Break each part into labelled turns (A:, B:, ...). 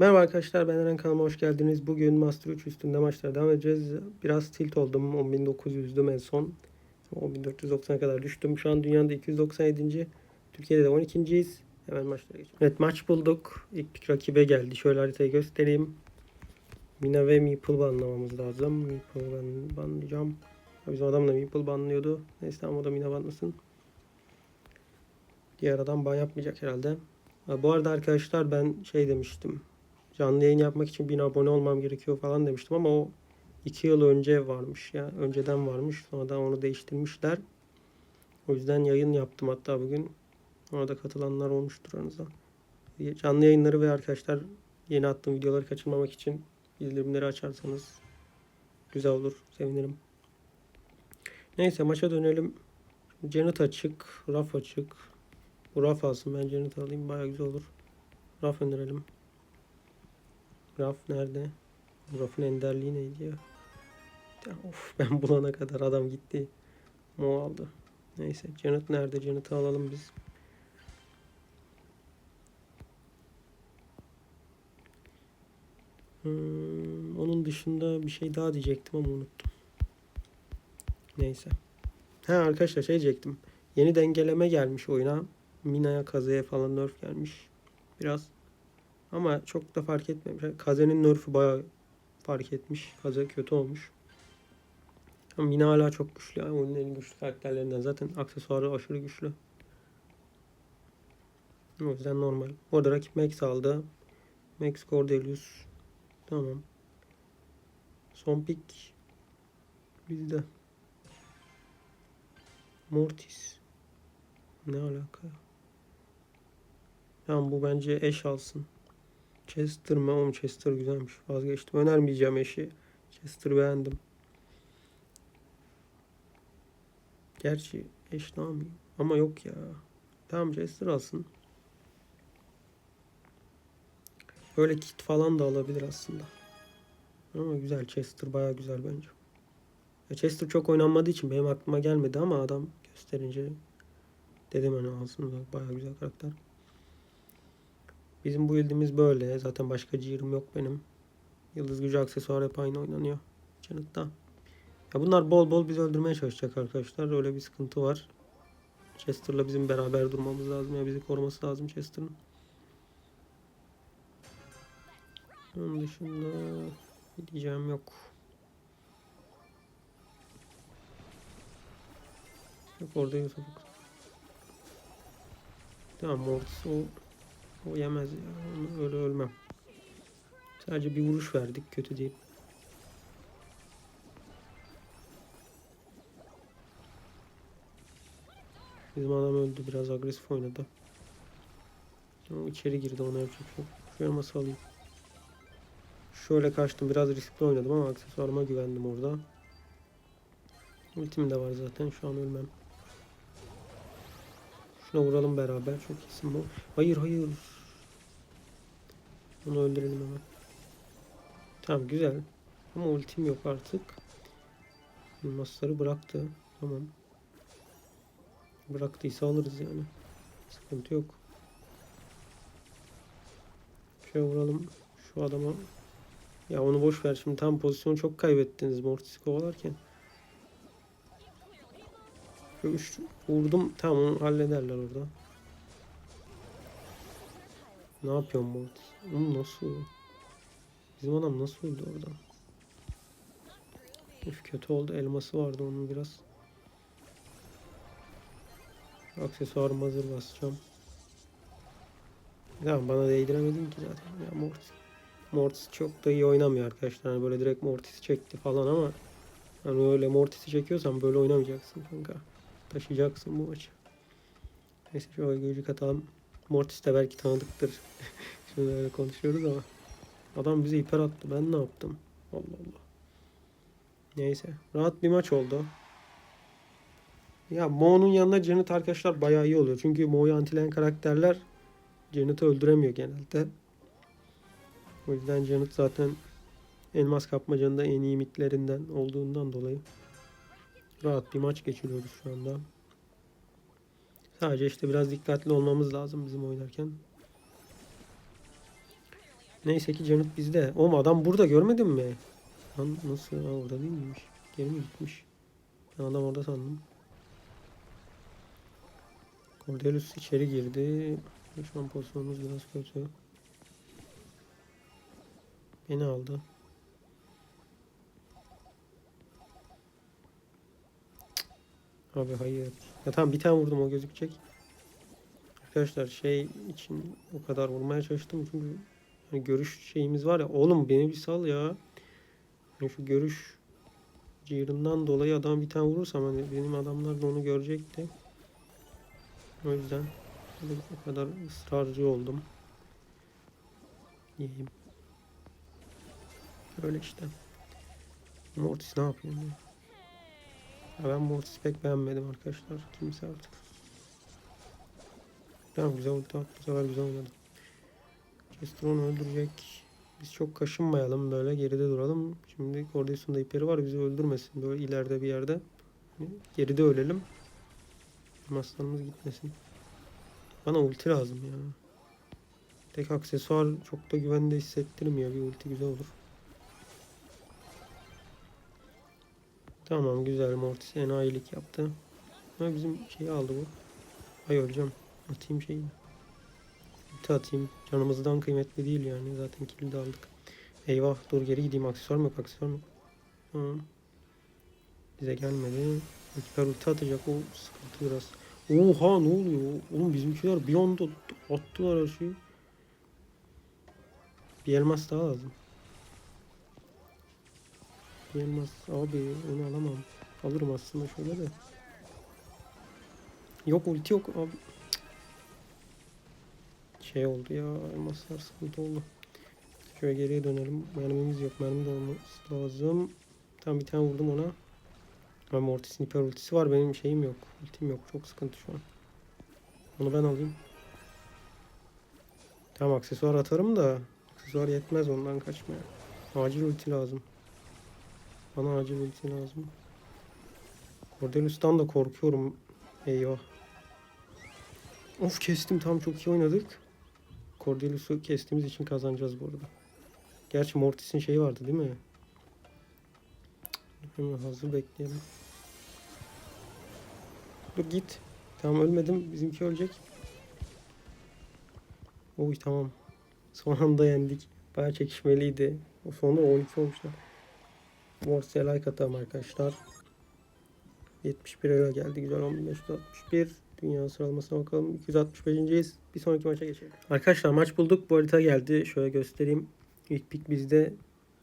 A: Merhaba arkadaşlar ben Eren kanalıma hoş geldiniz. Bugün Master 3 üstünde maçlara devam edeceğiz. Biraz tilt oldum. 10.900'düm en son. 10.490'a kadar düştüm. Şu an dünyada 297. Türkiye'de de 12.yiz. Hemen maçlara geçelim. Evet maç bulduk. İlk pik rakibe geldi. Şöyle haritayı göstereyim. Mina ve Meeple banlamamız lazım. Meeple ben banlayacağım. Bizim adam da Meeple banlıyordu. Neyse ama o da Mina banlasın. Diğer adam ban yapmayacak herhalde. Ha, bu arada arkadaşlar ben şey demiştim. Canlı yayın yapmak için 1000 abone olmam gerekiyor falan demiştim ama o 2 yıl önce varmış ya. Önceden varmış. Sonradan onu değiştirmişler. O yüzden yayın yaptım hatta bugün. Orada katılanlar olmuştur aranızda. Canlı yayınları ve arkadaşlar yeni attığım videoları kaçırmamak için bildirimleri açarsanız güzel olur. Sevinirim. Neyse maça dönelim. Janet açık. Raf açık. Bu raf alsın. Ben Janet alayım. Baya güzel olur. Raf önerelim. Raf nerede? Raf'ın enderliği neydi ya? Ya Of ben bulana kadar adam gitti. Mo aldı. Neyse Janet nerede? Janet'ı alalım biz. Hmm, onun dışında bir şey daha diyecektim ama unuttum. Neyse. Ha arkadaşlar şey diyecektim. Yeni dengeleme gelmiş oyuna. Mina'ya Kaze'ye falan nerf gelmiş. Biraz ama çok da fark etmemiş. Kaze'nin nerf'ü bayağı fark etmiş. Kaze kötü olmuş. Ama Mina hala çok güçlü. Yani oyunun güçlü karakterlerinden. Zaten aksesuarı aşırı güçlü. O yüzden normal. Orada rakip Max aldı. Max Cordelius. Tamam. Son pick bizde. Mortis. Ne alaka? Tamam bu bence eş alsın. Chester mı? Oğlum Chester güzelmiş. Vazgeçtim. Önermeyeceğim eşi. Chester beğendim. Gerçi eş yapayım? Ama yok ya. Tamam Chester alsın. Böyle kit falan da alabilir aslında. Ama güzel. Chester baya güzel bence. Ya Chester çok oynanmadığı için benim aklıma gelmedi ama adam gösterince dedim hani alsın. Baya güzel karakter. Bizim bu build'imiz böyle. Zaten başka ciğerim yok benim. Yıldız gücü aksesuar hep aynı oynanıyor. Canıkta. Ya bunlar bol bol bizi öldürmeye çalışacak arkadaşlar. Öyle bir sıkıntı var. Chester'la bizim beraber durmamız lazım. Ya bizi koruması lazım Chester'ın. Onun dışında diyeceğim yok. Yok orada Yusuf. Tamam Mortis o o yemez ya. Öyle ölmem. Sadece bir vuruş verdik. Kötü değil. Bizim adam öldü. Biraz agresif oynadı. O içeri girdi. Ona yapacak yok. Şu elması alayım. Şöyle kaçtım. Biraz riskli oynadım ama aksesuarıma güvendim orada. Ultim de var zaten. Şu an ölmem. Şuna vuralım beraber. Çok iyisin bu. Hayır hayır. Onu öldürelim hemen. Tamam güzel. Ama ultim yok artık. Elmasları bıraktı. Tamam. Bıraktıysa alırız yani. Sıkıntı yok. Şöyle vuralım. Şu adama. Ya onu boş ver şimdi. Tam pozisyonu çok kaybettiniz Mortis'i kovalarken. Üç vurdum. Tamam onu hallederler orada. Ne yapıyorsun Mortis? Oğlum nasıl? Bizim adam nasıl öldü orada? Üf kötü oldu. Elması vardı onun biraz. Aksesuarım hazır basacağım. Tamam bana değdiremedin ki zaten. Ya Mortis. Mortis çok da iyi oynamıyor arkadaşlar. Hani böyle direkt Mortis çekti falan ama hani öyle Mortis'i çekiyorsan böyle oynamayacaksın kanka. Taşıyacaksın bu maçı. Neyse şöyle gözcük atalım. Mortis de belki tanıdıktır. Şimdi öyle konuşuyoruz ama. Adam bize hiper attı. Ben ne yaptım? Allah Allah. Neyse. Rahat bir maç oldu. Ya Mo'nun yanına Janet arkadaşlar bayağı iyi oluyor. Çünkü Mo'yu antileyen karakterler Janet'ı öldüremiyor genelde. O yüzden Janet zaten elmas kapmacanın da en iyi mitlerinden olduğundan dolayı rahat bir maç geçiriyoruz şu anda. Sadece işte biraz dikkatli olmamız lazım bizim oynarken. Neyse ki Janet bizde. Oğlum adam burada görmedin mi? Lan nasıl? Ha, orada değil miymiş? Geri mi gitmiş? Ben adam orada sandım. Cordelius içeri girdi. Şu an pozisyonumuz biraz kötü. Beni aldı. Abi hayır. Ya tamam bir tane vurdum o gözükecek. Arkadaşlar şey için o kadar vurmaya çalıştım çünkü hani görüş şeyimiz var ya. Oğlum beni bir sal ya. Yani şu görüş cihırından dolayı adam bir tane vurursam hani benim adamlar da onu görecekti. O yüzden o kadar ısrarcı oldum. Yiyeyim. Öyle işte. Mortis ne yapıyor ya? Ben Mortis'i pek beğenmedim arkadaşlar. Kimse artık. Tamam güzel ulti attı. Bu sefer güzel oynadı. Chester onu öldürecek. Biz çok kaşınmayalım böyle geride duralım. Şimdi Cordelius'un da ipleri var bizi öldürmesin böyle ileride bir yerde. Hani Geride ölelim. Aslanımız gitmesin. Bana ulti lazım ya. Tek aksesuar çok da güvende hissettirmiyor. Bir ulti güzel olur. Tamam güzel Mortis enayilik yaptı. Ama bizim şeyi aldı bu. Ay öleceğim. Atayım şeyi. Ulti atayım. Canımızdan kıymetli değil yani. Zaten kill de aldık. Eyvah dur geri gideyim. Aksesuar mı yok aksesuar mı. Tamam. Bize gelmedi. Hiper ulti atacak o sıkıntı biraz. Oha ne oluyor? Oğlum bizimkiler bir anda attılar her şeyi. Bir elmas daha lazım. Bir abi onu alamam. Alırım aslında şöyle de. Yok ulti yok abi. Şey oldu ya elmaslar sıkıntı oldu. Şöyle geriye dönelim. Mermimiz yok. Mermi de olması lazım. Tam bir tane vurdum ona. Ama Mortis'in hiper ultisi var. Benim şeyim yok. Ultim yok. Çok sıkıntı şu an. Onu ben alayım. Tamam aksesuar atarım da aksesuar yetmez ondan kaçmaya. Acil ulti lazım. Bana acil ulti lazım. Cordelius'tan da korkuyorum. Eyvah. Of kestim tam çok iyi oynadık. Cordelius'u kestiğimiz için kazanacağız bu arada. Gerçi Mortis'in şeyi vardı değil mi? Hemen hazır bekleyelim. Dur git. Tamam ölmedim. Bizimki ölecek. Oy tamam. Son anda yendik. Baya çekişmeliydi. O sonunda 12 olmuşlar. Morse'ye like atalım arkadaşlar. 71 euro geldi. Güzel 1561. Dünya sıralamasına bakalım. 265.yiz. Bir sonraki maça geçelim. Arkadaşlar maç bulduk. Bu harita geldi. Şöyle göstereyim. İlk pik bizde.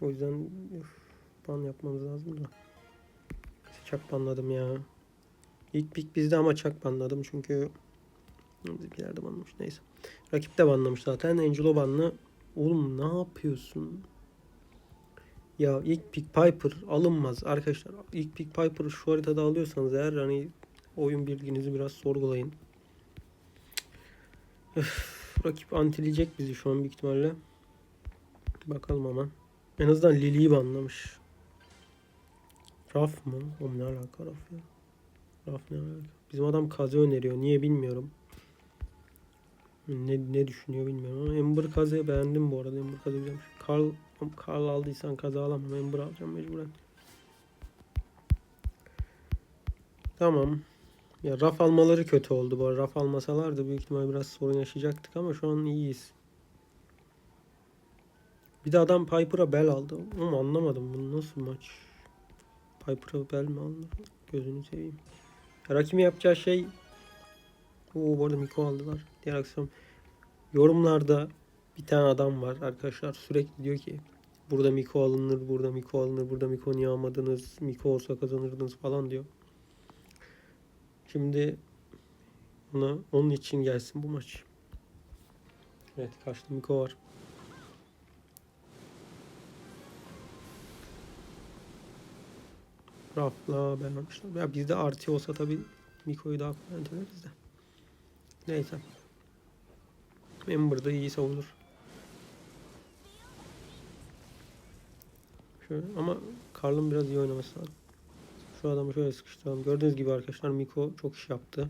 A: O yüzden üf, ban yapmamız lazım da. Çak banladım ya. İlk pik bizde ama çak banladım çünkü bizimkiler de banlamış. Neyse. Rakip de banlamış zaten. Angelo banlı. Oğlum ne yapıyorsun? Ya ilk pick Piper alınmaz arkadaşlar. İlk pick Piper'ı şu haritada alıyorsanız eğer hani oyun bilginizi biraz sorgulayın. Öf, rakip antileyecek bizi şu an büyük ihtimalle. Bakalım ama. En azından Lily'yi banlamış. Raf mı? Oğlum ne alaka Raf ya? Raf ne alaka? Bizim adam kazı öneriyor. Niye bilmiyorum. Ne, ne düşünüyor bilmiyorum ama Ember Kaze'yi beğendim bu arada. Ember Kaze güzelmiş. Karl, aldıysan Kaze alamam. Ember alacağım mecburen. Tamam. Ya raf almaları kötü oldu bu. Raf almasalardı büyük ihtimal biraz sorun yaşayacaktık ama şu an iyiyiz. Bir de adam Piper'a bel aldı. Ama anlamadım bunu nasıl maç. Piper'a bel mi alınır? Gözünü seveyim. Ya, rakibin yapacağı şey Oo, bu arada Miko aldılar. Diğer akşam yorumlarda bir tane adam var arkadaşlar sürekli diyor ki burada Miko alınır, burada Miko alınır, burada Miko niye almadınız, Miko olsa kazanırdınız falan diyor. Şimdi ona onun için gelsin bu maç. Evet karşıda Miko var. Rafla ben almışlar. Ya bizde artı olsa tabii Miko'yu daha kolay yöntemeriz de. Neyse. Ember da iyi savunur. Şöyle ama Karl'ın biraz iyi oynaması lazım. Şu adamı şöyle sıkıştıralım. Gördüğünüz gibi arkadaşlar Miko çok iş yaptı.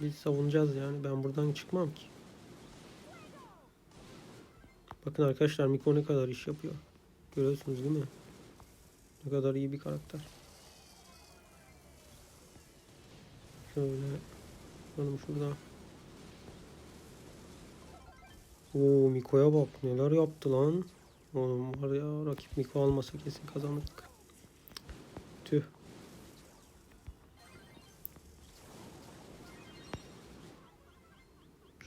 A: Biz savunacağız yani. Ben buradan çıkmam ki. Bakın arkadaşlar Miko ne kadar iş yapıyor. Görüyorsunuz değil mi? Ne kadar iyi bir karakter. Şöyle bakalım şurada. Oo Miko'ya bak neler yaptı lan. Oğlum var ya rakip Miko almasa kesin kazanırdık. Tüh.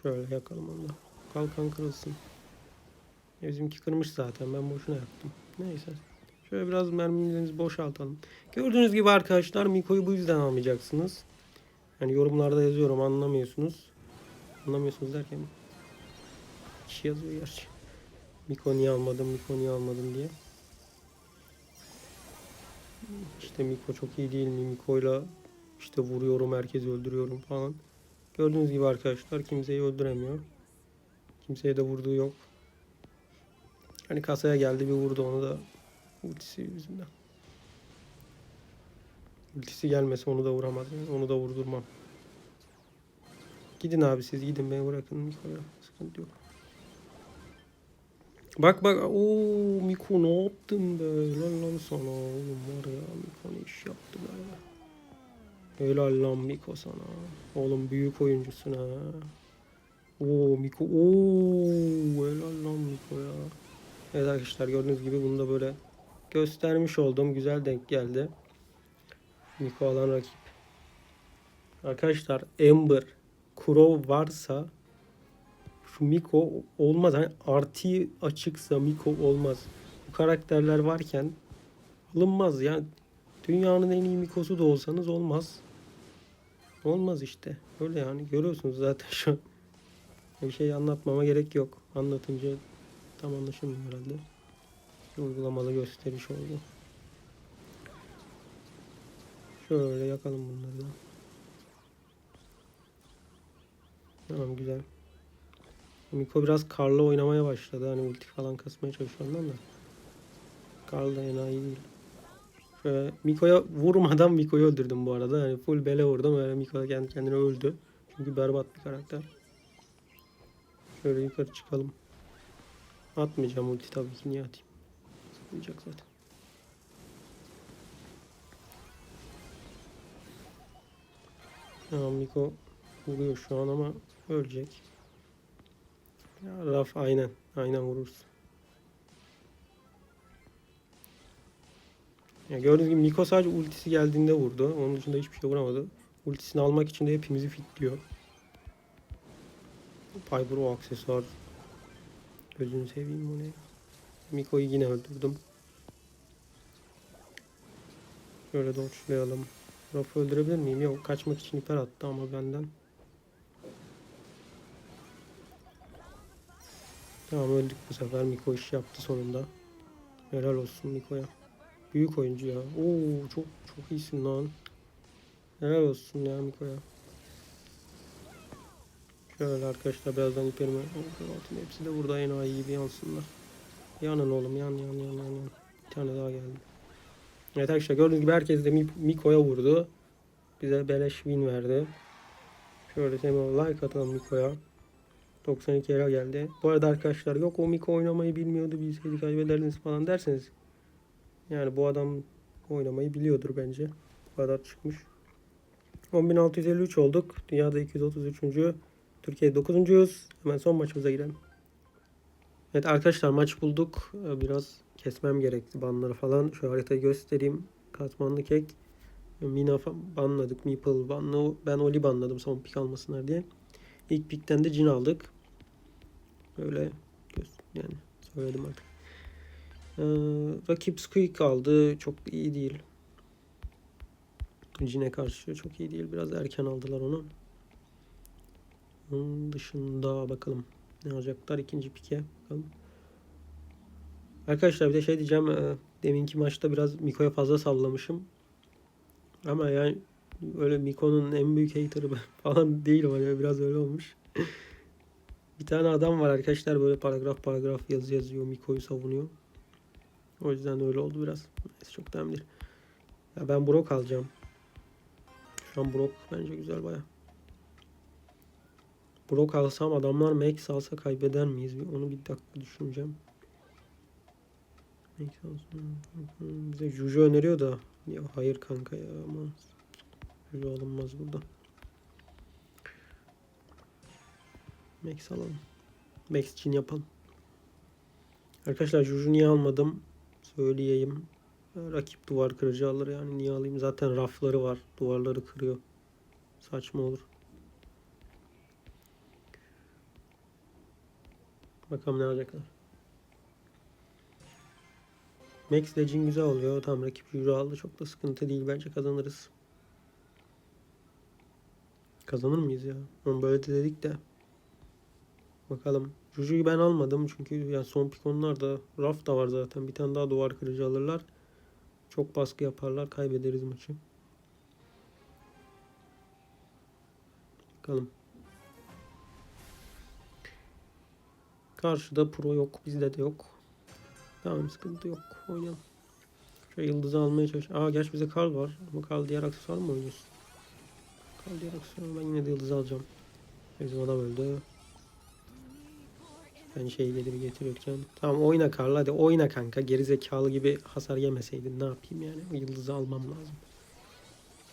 A: Şöyle yakalım onu da. Kalkan kırılsın. E, Bizimki kırmış zaten. Ben boşuna yaptım. Neyse. Şöyle biraz mermilerinizi boşaltalım. Gördüğünüz gibi arkadaşlar Miko'yu bu yüzden almayacaksınız. Yani yorumlarda yazıyorum anlamıyorsunuz. Anlamıyorsunuz derken kişi yazıyor gerçi. Miko niye almadım, Miko niye almadım diye. İşte Miko çok iyi değil mi? Miko'yla işte vuruyorum, herkesi öldürüyorum falan. Gördüğünüz gibi arkadaşlar kimseyi öldüremiyor. Kimseye de vurduğu yok. Hani kasaya geldi bir vurdu onu da ultisi yüzünden. Ultisi gelmese onu da vuramaz. Yani. Onu da vurdurmam. Gidin abi siz gidin beni bırakın Miko'ya. Sıkıntı yok. Bak bak ooo Miko ne yaptın be? Helal lan sana oğlum var ya Miko ne iş yaptı be. Helal lan Miko sana. Oğlum büyük oyuncusun ha. Oo Miko ooo helal lan Miko ya. Evet arkadaşlar gördüğünüz gibi bunu da böyle göstermiş oldum. Güzel denk geldi. Miko alan rakip. Arkadaşlar Ember, Crow varsa şu Miko olmaz. Hani artı açıksa Miko olmaz. Bu karakterler varken alınmaz. Yani dünyanın en iyi Miko'su da olsanız olmaz. Olmaz işte. Öyle yani. Görüyorsunuz zaten şu an. Bir şey anlatmama gerek yok. Anlatınca tam anlaşılmıyor herhalde. Uygulamalı gösteriş oldu. Şöyle yakalım bunları da. Tamam güzel. Miko biraz karlı oynamaya başladı. Hani ulti falan kasmaya çalışıyor ondan da. Karl da enayi değil. Şöyle Miko'ya vurmadan Miko'yu öldürdüm bu arada. Yani full bele vurdum. Öyle Miko kendi kendine öldü. Çünkü berbat bir karakter. Şöyle yukarı çıkalım. Atmayacağım ulti tabii ki. Niye atayım? Sıkmayacak zaten. Tamam Miko vuruyor şu an ama ölecek. Ya Raf aynen. Aynen vurursun. Ya gördüğünüz gibi Miko sadece ultisi geldiğinde vurdu. Onun dışında hiçbir şey vuramadı. Ultisini almak için de hepimizi fitliyor. Piper o aksesuar. Gözünü seveyim bu ne? Miko'yu yine öldürdüm. Şöyle dodge'layalım. Raf'ı öldürebilir miyim? Yok kaçmak için hiper attı ama benden. Tamam öldük bu sefer. Miko iş yaptı sonunda. Helal olsun Miko'ya. Büyük oyuncu ya. Oo çok çok iyisin lan. Helal olsun ya Miko'ya. Şöyle arkadaşlar birazdan iperime altın hepsi de burada enayi gibi yansınlar. Yanın oğlum yan yan yan yan. Bir tane daha geldi. Evet arkadaşlar gördüğünüz gibi herkes de Mi- Miko'ya vurdu. Bize beleş win verdi. Şöyle hemen like atalım Miko'ya. 92 lira geldi. Bu arada arkadaşlar yok o oynamayı bilmiyordu bilseydi kaybederdiniz falan derseniz. Yani bu adam oynamayı biliyordur bence. Bu kadar çıkmış. 10.653 olduk. Dünyada 233. Türkiye 9.yüz. Hemen son maçımıza girelim. Evet arkadaşlar maç bulduk. Ee, Biraz kesmem gerekti banları falan. Şu haritayı göstereyim. Katmanlı kek. Mina banladık. Meeple banlı. Ben Oli banladım son pik almasınlar diye. İlk pikten de cin aldık. Böyle yani söyledim artık. Ee, rakip Squeak aldı. Çok iyi değil. Jin'e karşı çok iyi değil. Biraz erken aldılar onu. Onun dışında bakalım ne alacaklar ikinci pike. Bakalım. Arkadaşlar bir de şey diyeceğim. e, Deminki maçta biraz Miko'ya fazla sallamışım. Ama yani öyle Miko'nun en büyük haterı falan değil o. Yani biraz öyle olmuş. Bir tane adam var arkadaşlar böyle paragraf paragraf yazı yazıyor. Miko'yu savunuyor. O yüzden öyle oldu biraz. Neyse çok da değil. Ya ben Brock alacağım. Şu an Brock bence güzel baya. Brock alsam adamlar Max alsa kaybeder miyiz? Onu bir dakika düşüneceğim. Max alsın. Bize Juju öneriyor da. Ya hayır kanka ya ama. Juju alınmaz burada. Max alalım. Max için yapalım. Arkadaşlar Juju niye almadım? Söyleyeyim. Rakip duvar kırıcı alır yani niye alayım? Zaten rafları var. Duvarları kırıyor. Saçma olur. Bakalım ne alacaklar. Max Legend güzel oluyor. Tam rakip Juju aldı. Çok da sıkıntı değil. Bence kazanırız. Kazanır mıyız ya? Onu böyle de dedik de. Bakalım. Juju'yu ben almadım çünkü yani son pik onlar da raf da var zaten. Bir tane daha duvar kırıcı alırlar. Çok baskı yaparlar. Kaybederiz maçı. Bakalım. Karşıda pro yok. Bizde de yok. Tamam sıkıntı yok. Oynayalım. Şu yıldızı almaya çalış. Aa gerçi bize Karl var. Ama Karl diğer aksesuar mı oynuyorsun? Karl diğer aksesuar. Ben yine de yıldızı alacağım. Bizim adam öldü. Ben şeyleri getirirken. Tamam oyna Karl hadi oyna kanka. Gerizekalı gibi hasar yemeseydin ne yapayım yani. O yıldızı almam lazım.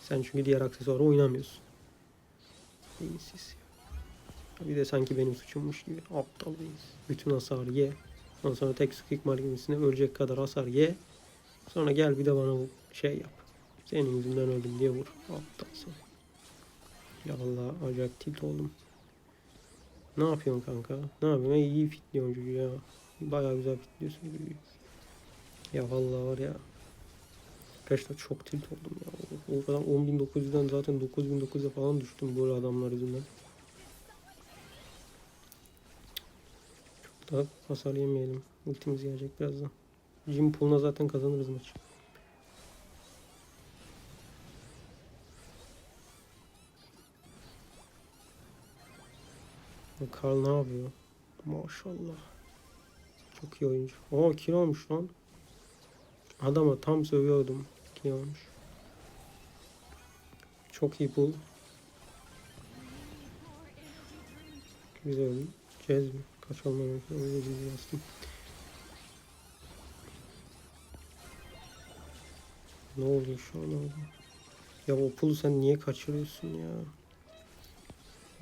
A: Sen çünkü diğer aksesuarı oynamıyorsun. Beyinsiz ya. Bir de sanki benim suçummuş gibi. Aptal. Bütün hasarı ye. Ondan sonra tek sıkık marginesine ölecek kadar hasar ye. Sonra gel bir de bana bu şey yap. Senin yüzünden öldüm diye vur. Aptalsın. Ya Allah acayip tilt oldum. Ne yapıyorsun kanka? Ne yapıyorsun? İyi fitliyorsun çocuğu ya. Bayağı güzel fitliyorsun. Ya vallahi var ya. Arkadaşlar çok tilt oldum ya. O, kadar 10.900'den zaten 9.900'e falan düştüm böyle adamlar yüzünden. Çok daha hasar yemeyelim. Ultimiz gelecek birazdan. Jim Pool'una zaten kazanırız maçı. Karl ne yapıyor? Maşallah. Çok iyi oyuncu. Oo kill olmuş lan. Adama tam sövüyordum. Kill olmuş. Çok iyi pull. Güzel. Kaç olmamış. Öyle dizi bastım. Ne oluyor şu an orada? Ya o pulu sen niye kaçırıyorsun ya?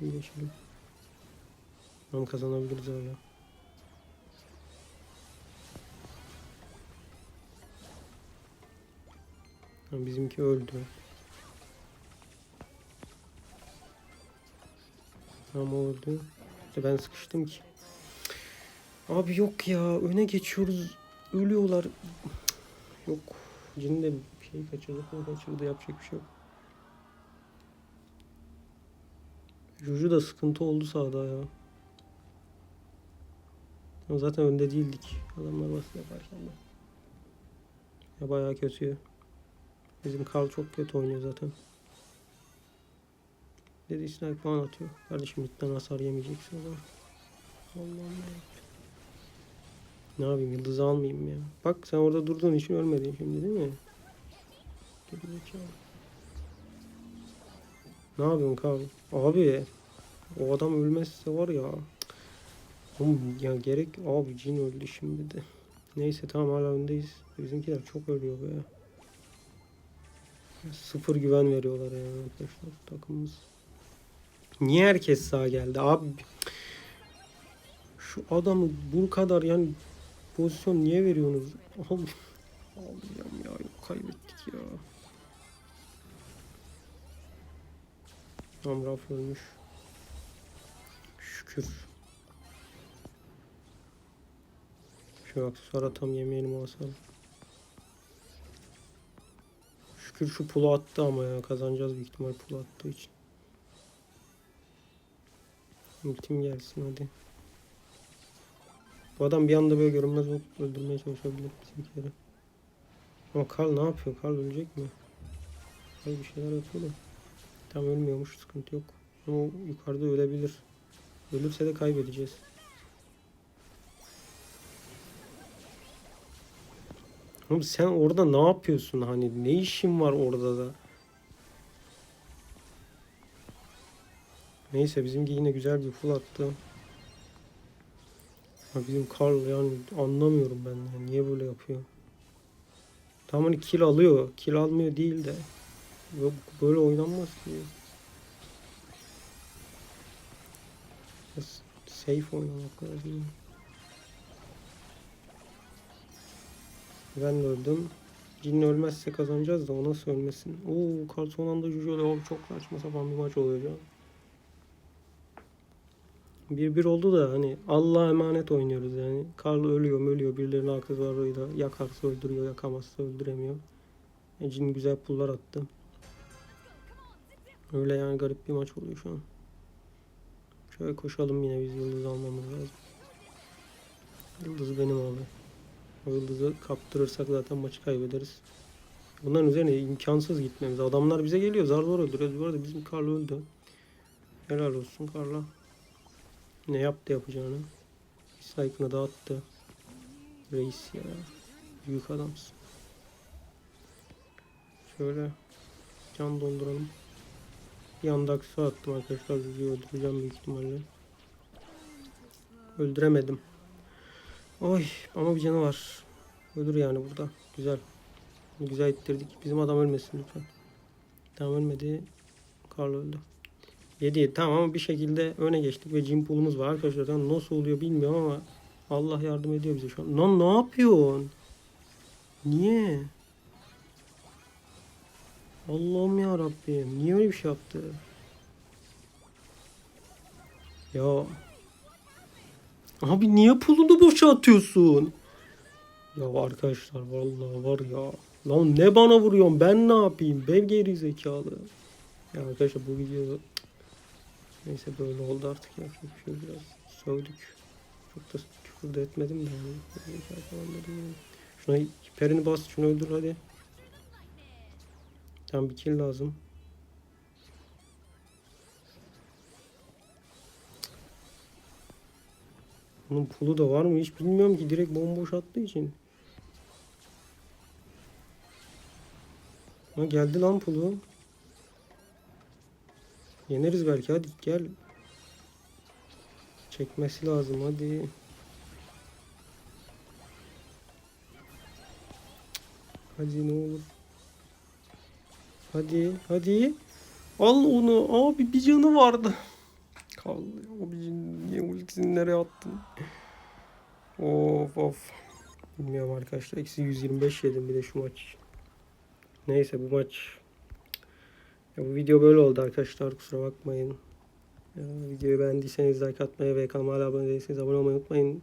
A: Bir Tamam kazanabiliriz hala. Ha, bizimki öldü. Tamam o öldü. İşte ben sıkıştım ki. Abi yok ya öne geçiyoruz. Ölüyorlar. Yok. Cin de şey kaçırdı. Kaçırdı yapacak bir şey yok. Juju da sıkıntı oldu sağda ya. Ama zaten önde değildik. Adamlar basit yaparken de. Ya bayağı kötü. Bizim Karl çok kötü oynuyor zaten. Dedi sniper falan atıyor. Kardeşim lütfen hasar yemeyeceksin o zaman. Allah'ım. Ne yapayım yıldızı almayayım ya. Bak sen orada durduğun için ölmedin şimdi değil mi? Ne yapıyorsun Karl? Abi o adam ölmezse var ya. Oğlum ya gerek abi cin öldü şimdi de. Neyse tamam hala öndeyiz. Bizimkiler çok ölüyor be. Sıfır güven veriyorlar ya arkadaşlar takımımız. Niye herkes sağ geldi abi? Şu adamı bu kadar yani pozisyon niye veriyorsunuz? Abi, Ağlayacağım ya yok kaybettik ya. Amraf ölmüş. Şükür. Şu aksesuara tam yemeyelim hasarı. Şükür şu pulu attı ama ya kazanacağız büyük ihtimal pulu attığı için. Ultim gelsin hadi. Bu adam bir anda böyle görünmez olup öldürmeye çalışabilir bizimkileri. Ama Karl ne yapıyor? Karl ölecek mi? Karl bir şeyler yapıyor da. Tam ölmüyormuş sıkıntı yok. Ama yukarıda ölebilir. Ölürse de kaybedeceğiz. Oğlum sen orada ne yapıyorsun hani ne işin var orada da? Neyse bizimki yine güzel bir full attı. Ha bizim Karl yani anlamıyorum ben ya. Niye böyle yapıyor? Tamam hani kill alıyor. Kill almıyor değil de. Böyle oynanmaz ki. Safe oynamak lazım. Ben de öldüm. Cin ölmezse kazanacağız da o nasıl ölmesin? Oo Karl son anda oluyor. Oğlum çok saçma sapan bir maç oluyor ya. 1-1 oldu da hani Allah'a emanet oynuyoruz yani. Karl ölüyor ölüyor birilerinin aksesuarıyla yakarsa öldürüyor yakamazsa öldüremiyor. E, Cin güzel pullar attı. Öyle yani garip bir maç oluyor şu an. Şöyle koşalım yine biz yıldız almamız lazım. Yıldız benim abi. Yıldızı kaptırırsak zaten maçı kaybederiz. Bunların üzerine imkansız gitmemiz. Adamlar bize geliyor. Zar zor öldürüyoruz. Bu arada bizim Karl öldü. Helal olsun Karl'a. Ne yaptı yapacağını. Saykını dağıttı. Reis ya. Büyük adamsın. Şöyle can dolduralım. Bir anda aksa attım arkadaşlar. Yüzüğü öldüreceğim büyük ihtimalle. Öldüremedim. Oy ama bir canı var. Ölür yani burada. Güzel. Güzel ittirdik. Bizim adam ölmesin lütfen. Tamam ölmedi. Karl öldü. 7 tamam ama bir şekilde öne geçtik ve jim pool'umuz var arkadaşlar. Lan nasıl oluyor bilmiyorum ama Allah yardım ediyor bize şu an. Lan ne yapıyorsun? Niye? Allah'ım ya Rabbim. Niye öyle bir şey yaptı? Ya Abi niye pulunu boşa atıyorsun? Ya arkadaşlar vallahi var ya. Lan ne bana vuruyorsun ben ne yapayım? Ben geri zekalı. Ya arkadaşlar bu video neyse böyle oldu artık ya. Şöyle biraz sövdük. Çok da küfür de etmedim de yani. Şey. Şuna hiperini bas şunu öldür hadi. Tam bir kill lazım. Bunun pulu da var mı hiç bilmiyorum ki direkt bomboş attığı için. Ha geldi lan pulu. Yeneriz belki hadi gel. Çekmesi lazım hadi. Hadi ne olur. Hadi hadi. Al onu abi bir canı vardı. O bir niye ultisini nereye attın? Of of. Bilmiyorum arkadaşlar. Eksi 125 yedim bir de şu maç. Neyse bu maç. Ya bu video böyle oldu arkadaşlar. Kusura bakmayın. Ya, videoyu beğendiyseniz like atmayı ve kanalıma hala abone değilseniz abone olmayı unutmayın.